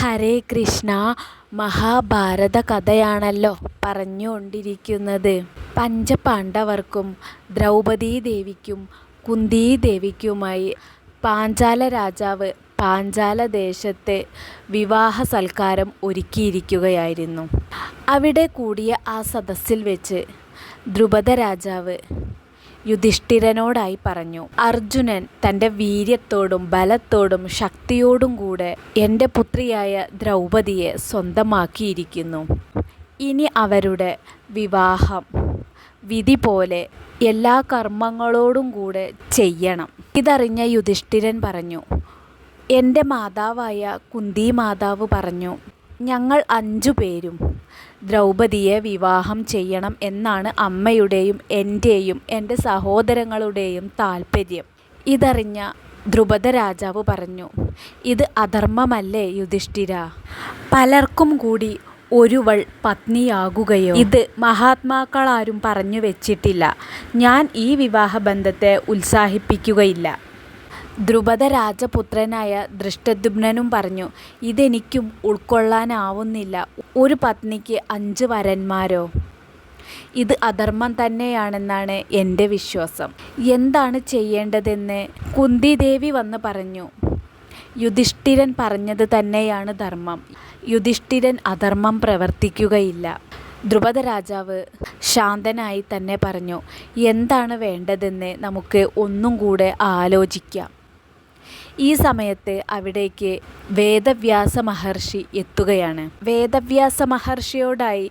ഹരേ കൃഷ്ണ മഹാഭാരത കഥയാണല്ലോ പറഞ്ഞുകൊണ്ടിരിക്കുന്നത്. പഞ്ചപാണ്ഡവർക്കും ദ്രൗപദീ ദേവിക്കും കുന്തീ ദേവിക്കുമായി പാഞ്ചാല രാജാവ് പാഞ്ചാല ദേശത്തെ വിവാഹ സൽക്കാരം ഒരുക്കിയിരിക്കുകയായിരുന്നു. അവിടെ കൂടിയ ആ സദസ്സിൽ വെച്ച് ദ്രുപദ രാജാവ് യുധിഷ്ഠിരനോടായി പറഞ്ഞു അർജുനൻ തന്റെ വീര്യത്തോടും ബലത്തോടും ശക്തിയോടും കൂടെ എന്റെ പുത്രിയായ ദ്രൗപദിയെ സ്വന്തമാക്കിയിരിക്കുന്നു. ഇനി അവരുടെ വിവാഹം വിധി പോലെ എല്ലാ കർമ്മങ്ങളോടും കൂടെ ചെയ്യണം. ഇതറിഞ്ഞ യുധിഷ്ഠിരൻ പറഞ്ഞു എന്റെ മാതാവായ കുന്തി മാതാവ് പറഞ്ഞു ഞങ്ങൾ അഞ്ചു പേരും ദ്രൗപദിയെ വിവാഹം ചെയ്യണം എന്നാണ് അമ്മയുടെയും എന്റെയും എന്റെ സഹോദരങ്ങളുടെയും താല്പര്യം. ഇതറിഞ്ഞ ധ്രുപദ രാജാവ് പറഞ്ഞു ഇത് അധർമ്മമല്ലേ യുധിഷ്ഠിര? പലർക്കും കൂടി ഒരുവൾ പത്നിയാകുകയോ? ഇത് മഹാത്മാക്കളാരും പറഞ്ഞു വെച്ചിട്ടില്ല. ഞാൻ ഈ വിവാഹബന്ധത്തെ ഉത്സാഹിപ്പിക്കുകയില്ല. ദ്രുപദ രാജപുത്രനായ ദൃഷ്ടദ്യുമ്നനും പറഞ്ഞു ഇതെനിക്കും ഉൾക്കൊള്ളാനാവുന്നില്ല. ഒരു പത്നിക്ക് അഞ്ച് വരന്മാരോ? ഇത് അധർമ്മം തന്നെയാണെന്നാണ് എന്റെ വിശ്വാസം. എന്താണ് ചെയ്യേണ്ടതെന്ന് കുന്തിദേവി വന്ന് പറഞ്ഞു. യുധിഷ്ഠിരൻ പറഞ്ഞത് തന്നെയാണ് ധർമ്മം. യുധിഷ്ഠിരൻ അധർമ്മം പ്രവർത്തിക്കുകയില്ല. ദ്രുപദ രാജാവ് ശാന്തനായി തന്നെ പറഞ്ഞു എന്താണ് വേണ്ടതെന്ന് നമുക്ക് ഒന്നും കൂടെ ആലോചിക്കാം. ഈ സമയത്ത് അവിടേക്ക് വേദവ്യാസ മഹർഷി എത്തുകയാണ്. വേദവ്യാസ മഹർഷിയോടായി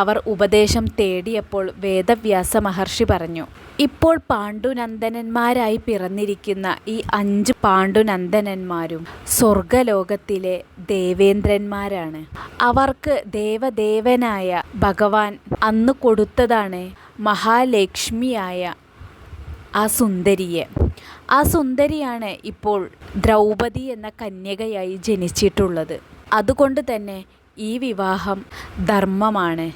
അവർ ഉപദേശം തേടിയപ്പോൾ വേദവ്യാസ മഹർഷി പറഞ്ഞു ഇപ്പോൾ പാണ്ഡുനന്ദനന്മാരായി പിറന്നിരിക്കുന്ന ഈ അഞ്ച് പാണ്ഡുനന്ദനന്മാരും സ്വർഗലോകത്തിലെ ദേവേന്ദ്രന്മാരാണ്. അവർക്ക് ദേവദേവനായ ഭഗവാൻ അന്ന് കൊടുത്തതാണ് മഹാലക്ഷ്മിയായ ആ സുന്ദരിയെ. ആ സുന്ദരിയാണ് ഇപ്പോൾ ദ്രൗപദി എന്ന കന്യകയായി ജനിച്ചിട്ടുള്ളത്. അതുകൊണ്ട് തന്നെ ഈ വിവാഹം ധർമ്മമാണ്.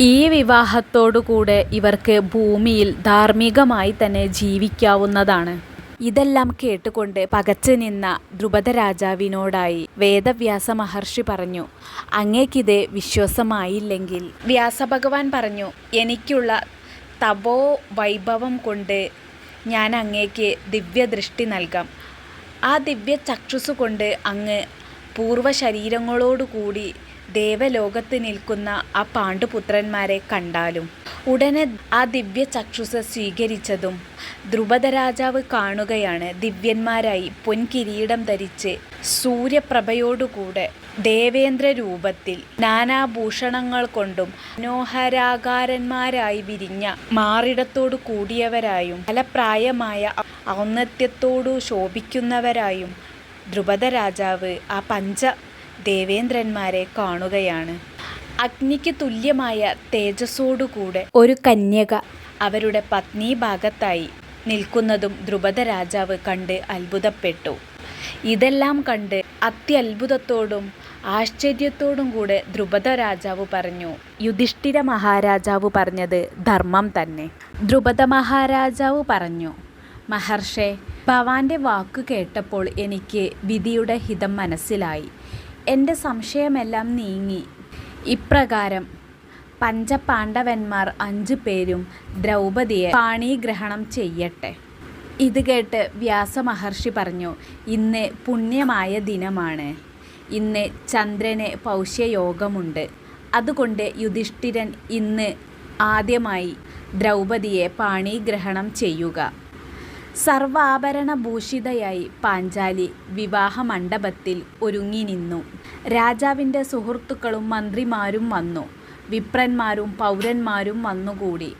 ഈ വിവാഹത്തോടുകൂടെ ഇവർക്ക് ഭൂമിയിൽ ധാർമ്മികമായി തന്നെ ജീവിക്കാവുന്നതാണ്. ഇതെല്ലാം കേട്ടുകൊണ്ട് പകച്ചു നിന്ന ധ്രുപദ രാജാവിനോടായി വേദവ്യാസ മഹർഷി പറഞ്ഞു അങ്ങേക്കിത് വിശ്വാസമായില്ലെങ്കിൽ വ്യാസഭഗവാൻ പറഞ്ഞു എനിക്കുള്ള തപോ വൈഭവം കൊണ്ട് ഞാൻ അങ്ങേക്ക് ദിവ്യദൃഷ്ടി നൽകാം. ആ ദിവ്യ ചക്ഷുസ് കൊണ്ട് അങ്ങ് പൂർവ ശരീരങ്ങളോടുകൂടി ദേവലോകത്ത് നിൽക്കുന്ന ആ പാണ്ഡുപുത്രന്മാരെ കണ്ടാലും ഉടനെ ആ ദിവ്യ ചക്ഷുസ സ്വീകരിച്ചതും ദ്രുപദ രാജാവ് കാണുകയാണ് ദിവ്യന്മാരായി പൊൻകിരീടം ധരിച്ച് സൂര്യപ്രഭയോടുകൂടെ ദേവേന്ദ്ര രൂപത്തിൽ നാനാഭൂഷണങ്ങൾ കൊണ്ടും മനോഹരാകാരന്മാരായി വിരിഞ്ഞ മാറിടത്തോടു കൂടിയവരായും ഫലപ്രായമായ ഔന്നത്യത്തോടു ശോഭിക്കുന്നവരായും ദ്രുപദ രാജാവ് ആ പഞ്ച ദേവേന്ദ്രന്മാരെ കാണുകയാണ്. അഗ്നിക്ക് തുല്യമായ തേജസ്സോടുകൂടെ ഒരു കന്യക അവരുടെ പത്നി ഭാഗത്തായി നിൽക്കുന്നതും ദ്രുപദ രാജാവ് കണ്ട് അത്ഭുതപ്പെട്ടു. ഇതെല്ലാം കണ്ട് അത്യത്ഭുതത്തോടും ആശ്ചര്യത്തോടും കൂടെ ദ്രുപദ രാജാവ് പറഞ്ഞു യുധിഷ്ഠിര മഹാരാജാവ് പറഞ്ഞത് ധർമ്മം തന്നെ. ദ്രുപദ മഹാരാജാവ് പറഞ്ഞു മഹർഷെ ഭവാന്റെ വാക്കു കേട്ടപ്പോൾ എനിക്ക് വിധിയുടെ ഹിതം മനസ്സിലായി. എന്റെ സംശയമെല്ലാം നീങ്ങി. ഇപ്രകാരം. പഞ്ചപാണ്ഡവന്മാർ അഞ്ചു പേരും ദ്രൗപദിയെ പാണീഗ്രഹണം ചെയ്യട്ടെ. ഇത് കേട്ട് വ്യാസമഹർഷി പറഞ്ഞു ഇന്ന് പുണ്യമായ ദിനമാണ്. ഇന്ന് ചന്ദ്രന് പൗഷ്യയോഗമുണ്ട്. അതുകൊണ്ട് യുധിഷ്ഠിരൻ ഇന്ന് ആദ്യമായി ദ്രൗപദിയെ പാണീഗ്രഹണം ചെയ്യുക. സർവാഭരണഭൂഷിതയായി പാഞ്ചാലി വിവാഹമണ്ഡപത്തിൽ ഒരുങ്ങി നിന്നു. രാജാവിന്റെ സുഹൃത്തുക്കളും മന്ത്രിമാരും വന്നു. വിപ്രന്മാരും പൗരന്മാരും വന്നുകൂടി.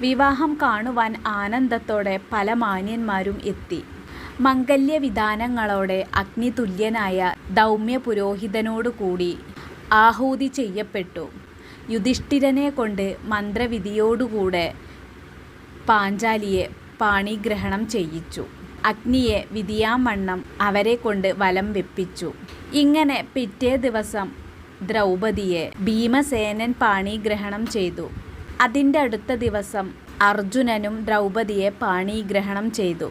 വിവാഹം കാണുവാൻ ആനന്ദത്തോടെ പല മാന്യന്മാരും എത്തി. മംഗല്യവിധാനങ്ങളോടെ അഗ്നിതുല്യനായ ദൗമ്യ പുരോഹിതനോടുകൂടി ആഹൂതി ചെയ്യപ്പെട്ടു. യുധിഷ്ഠിരനെ കൊണ്ട് മന്ത്രവിധിയോടുകൂടെ പാഞ്ചാലിയെ പാണിഗ്രഹണം ചെയ്യിച്ചു. അഗ്നിയെ വിധിയാമണ്ണം അവരെ കൊണ്ട് വലം വെപ്പിച്ചു. ഇങ്ങനെ പിറ്റേ ദിവസം ദ്രൗപദിയെ ഭീമസേനൻ പാണിഗ്രഹണം ചെയ്തു. അതിന്റെ അടുത്ത ദിവസം അർജുനനും ദ്രൗപദിയെ പാണിഗ്രഹണം ചെയ്തു.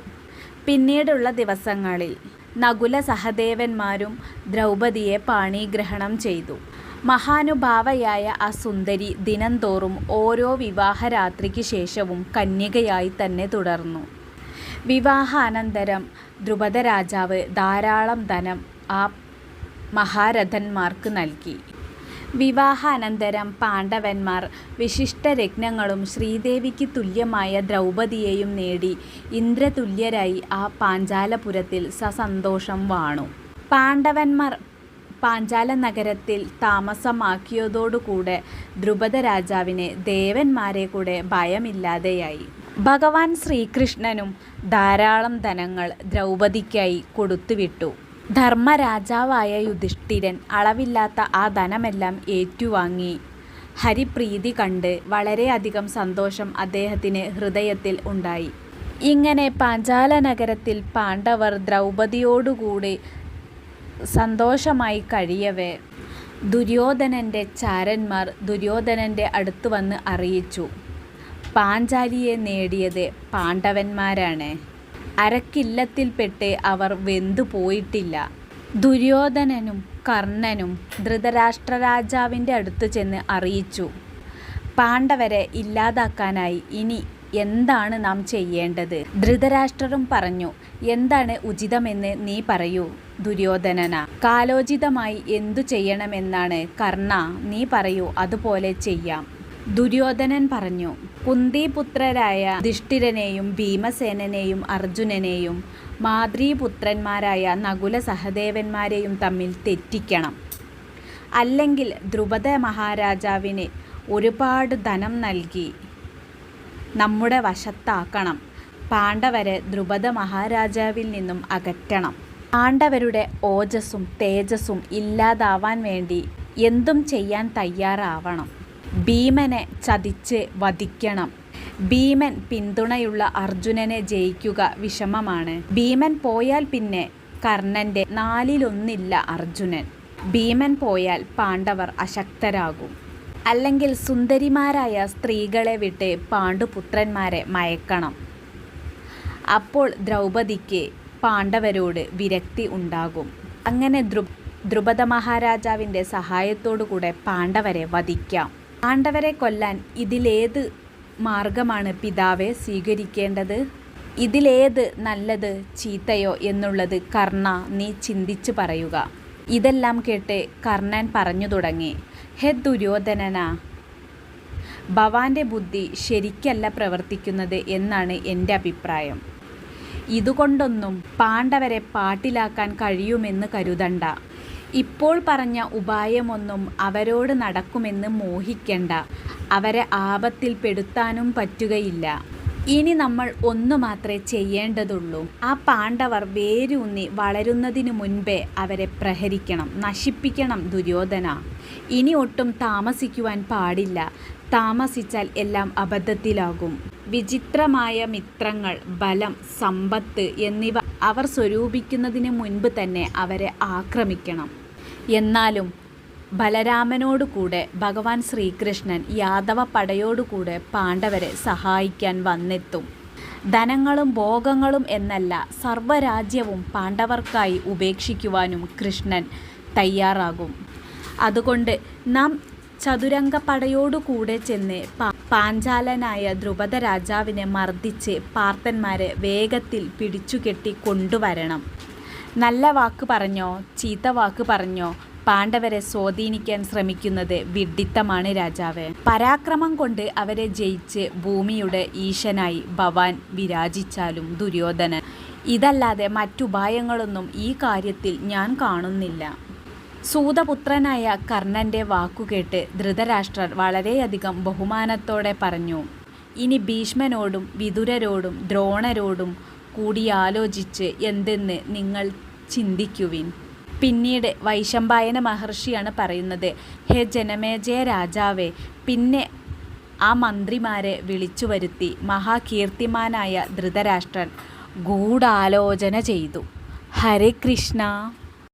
പിന്നീടുള്ള ദിവസങ്ങളിൽ നകുല സഹദേവന്മാരും ദ്രൗപദിയെ പാണിഗ്രഹണം ചെയ്തു. മഹാനുഭാവയായ ആ സുന്ദരി ദിനംതോറും ഓരോ വിവാഹരാത്രിക്ക് ശേഷവും കന്യകയായി തന്നെ തുടർന്നു. വിവാഹാനന്തരം ദ്രുപദരാജാവ് ധാരാളം ധനം ആ മഹാരഥന്മാർക്ക് നൽകി. വിവാഹാനന്തരം പാണ്ഡവന്മാർ വിശിഷ്ട രത്നങ്ങളും ശ്രീദേവിക്ക് തുല്യമായ ദ്രൗപദിയെയും നേടി ഇന്ദ്രതുല്യരായി ആ പാഞ്ചാലപുരത്തിൽ സസന്തോഷം വാണു. പാണ്ഡവന്മാർ പാഞ്ചാലനഗരത്തിൽ താമസമാക്കിയതോടുകൂടെ ധ്രുപദ രാജാവിന് ദേവന്മാരെ കൂടെ ഭയമില്ലാതെയായി. ഭഗവാൻ ശ്രീകൃഷ്ണനും ധാരാളം ധനങ്ങൾ ദ്രൗപദിക്കായി കൊടുത്തുവിട്ടു. ധർമ്മരാജാവായ യുധിഷ്ഠിരൻ അളവില്ലാത്ത ആ ധനമെല്ലാം ഏറ്റുവാങ്ങി. ഹരിപ്രീതി കണ്ട് വളരെയധികം സന്തോഷം അദ്ദേഹത്തിന് ഹൃദയത്തിൽ ഉണ്ടായി. ഇങ്ങനെ പാഞ്ചാല നഗരത്തിൽ പാണ്ഡവർ ദ്രൗപദിയോടുകൂടി സന്തോഷമായി കഴിയവേ ദുര്യോധനന്റെ ചാരന്മാർ ദുര്യോധനന്റെ അടുത്ത് വന്ന് അറിയിച്ചു. പാഞ്ചാലിയെ നേടിയത് പാണ്ഡവന്മാരാണ്. അരക്കില്ലത്തിൽപ്പെട്ട് അവർ വെന്തു പോയിട്ടില്ല ദുര്യോധനനും കർണനും ധൃതരാഷ്ട്രരാജാവിന്റെ അടുത്ത് ചെന്ന് അറിയിച്ചു. പാണ്ഡവരെ ഇല്ലാതാക്കാനായി ഇനി എന്താണ് നാം ചെയ്യേണ്ടത്? ധൃതരാഷ്ട്രരും പറഞ്ഞു എന്താണ് ഉചിതമെന്ന് നീ പറയൂ ദുര്യോധനാ. കാലോചിതമായി എന്തു ചെയ്യണമെന്നാണ് കർണ നീ പറയൂ അതുപോലെ ചെയ്യാം. ദുര്യോധനൻ പറഞ്ഞു. കുന്തിപുത്രരായ ധിഷ്ഠിരനെയും ഭീമസേനനെയും അർജുനനെയും മാതൃപുത്രന്മാരായ നകുല സഹദേവന്മാരെയും തമ്മിൽ തെറ്റിക്കണം. അല്ലെങ്കിൽ ദ്രുപദ മഹാരാജാവിന് ഒരുപാട് ധനം നൽകി നമ്മുടെ വശത്താക്കണം. പാണ്ഡവരെ ദ്രുപദ മഹാരാജാവിൽ നിന്നും അകറ്റണം. പാണ്ഡവരുടെ ഓജസ്സും തേജസ്സും ഇല്ലാതാവാൻ വേണ്ടി എന്തും ചെയ്യാൻ തയ്യാറാവണം. ഭീമനെ ചതിച്ച് വധിക്കണം. ഭീമൻ പിന്തുണയുള്ള അർജുനനെ ജയിക്കുക വിഷമമാണ്. ഭീമൻ പോയാൽ പിന്നെ കർണന്റെ നാലിലൊന്നില്ല അർജുനൻ. ഭീമൻ പോയാൽ പാണ്ഡവർ അശക്തരാകും. അല്ലെങ്കിൽ സുന്ദരിമാരായ സ്ത്രീകളെ വിട്ട് പാണ്ഡുപുത്രന്മാരെ മയക്കണം. അപ്പോൾ ദ്രൗപദിക്ക് പാണ്ഡവരോട് വിരക്തി ഉണ്ടാകും. അങ്ങനെ ദ്രു ദ്രുപദ മഹാരാജാവിന്റെ സഹായത്തോടുകൂടെ പാണ്ഡവരെ വധിക്കാം. പാണ്ഡവരെ കൊല്ലാൻ ഇതിലേത് മാർഗമാണ് പിതാവെ സ്വീകരിക്കേണ്ടത്? ഇതിലേത് നല്ലത് ചീത്തയോ എന്നുള്ളത് കർണ നീ ചിന്തിച്ചു പറയുക. ഇതെല്ലാം കേട്ട് കർണൻ പറഞ്ഞു തുടങ്ങി. ഹെ ദുര്യോധനനാ ഭവാന്റെ ബുദ്ധി ശരിക്കല്ല പ്രവർത്തിക്കുന്നത് എന്നാണ് എന്റെ അഭിപ്രായം. ഇതുകൊണ്ടൊന്നും പാണ്ഡവരെ പാട്ടിലാക്കാൻ കഴിയുമെന്ന് കരുതണ്ട. ഇപ്പോൾ പറഞ്ഞ ഉപായമൊന്നും അവരോട് നടക്കുമെന്ന് മോഹിക്കണ്ട. അവരെ ആപത്തിൽ പെടുത്താനും പറ്റുകയില്ല. ഇനി നമ്മൾ ഒന്നു മാത്രമേ ചെയ്യേണ്ടതുള്ളൂ. ആ പാണ്ഡവർ വേരൂന്നി വളരുന്നതിനു മുൻപേ അവരെ പ്രഹരിക്കണം. നശിപ്പിക്കണം ദുര്യോധന ഇനി ഒട്ടും താമസിക്കുവാൻ പാടില്ല. താമസിച്ചാൽ എല്ലാം അബദ്ധത്തിലാകും. വിചിത്രമായ മിത്രങ്ങൾ, ബലം, സമ്പത്ത് എന്നിവ അവർ സ്വരൂപിക്കുന്നതിന് മുൻപ് തന്നെ അവരെ ആക്രമിക്കണം. എന്നാലും ബലരാമനോടുകൂടെ ഭഗവാൻ ശ്രീകൃഷ്ണൻ യാദവ പടയോടുകൂടെ പാണ്ഡവരെ സഹായിക്കാൻ വന്നെത്തും. ധനങ്ങളും ഭോഗങ്ങളും എന്നല്ല സർവരാജ്യവും പാണ്ഡവർക്കായി ഉപേക്ഷിക്കുവാനും കൃഷ്ണൻ തയ്യാറാകും. അതുകൊണ്ട് നാം ചതുരംഗ ചതുരംഗപ്പടയോടുകൂടെ ചെന്ന് പാഞ്ചാലനായ ദ്രുപദരാജാവിനെ മർദ്ദിച്ച് പാർത്തന്മാരെ വേഗത്തിൽ പിടിച്ചുകെട്ടി കൊണ്ടുവരണം. നല്ല വാക്ക് പറഞ്ഞോ ചീത്ത വാക്ക് പറഞ്ഞോ പാണ്ഡവരെ സ്വാധീനിക്കാൻ ശ്രമിക്കുന്നത് വിഡ്ഢിത്തമാണ് രാജാവ് പരാക്രമം കൊണ്ട് അവരെ ജയിച്ച് ഭൂമിയുടെ ഈശനായി ഭവാൻ വിരാജിച്ചാലും ദുര്യോധനൻ. ഇതല്ലാതെ മറ്റുപായങ്ങളൊന്നും ഈ കാര്യത്തിൽ ഞാൻ കാണുന്നില്ല. സൂതപുത്രനായ കർണന്റെ വാക്കുകേട്ട് ധൃതരാഷ്ട്രർ വളരെയധികം ബഹുമാനത്തോടെ പറഞ്ഞു. ഇനി ഭീഷ്മനോടും വിതുരരോടും ദ്രോണരോടും കൂടിയാലോചിച്ച് എന്തെന്ന് നിങ്ങൾ ചിന്തിക്കുവിൻ. പിന്നീട് വൈശമ്പായന മഹർഷിയാണ് പറയുന്നത്. ഹേ ജനമേജയ രാജാവേ. പിന്നെ ആ മന്ത്രിമാരെ വിളിച്ചു വരുത്തി മഹാകീർത്തിമാനായ ധൃതരാഷ്ട്രൻ ഗൂഢാലോചന ചെയ്തു. ഹരേ കൃഷ്ണ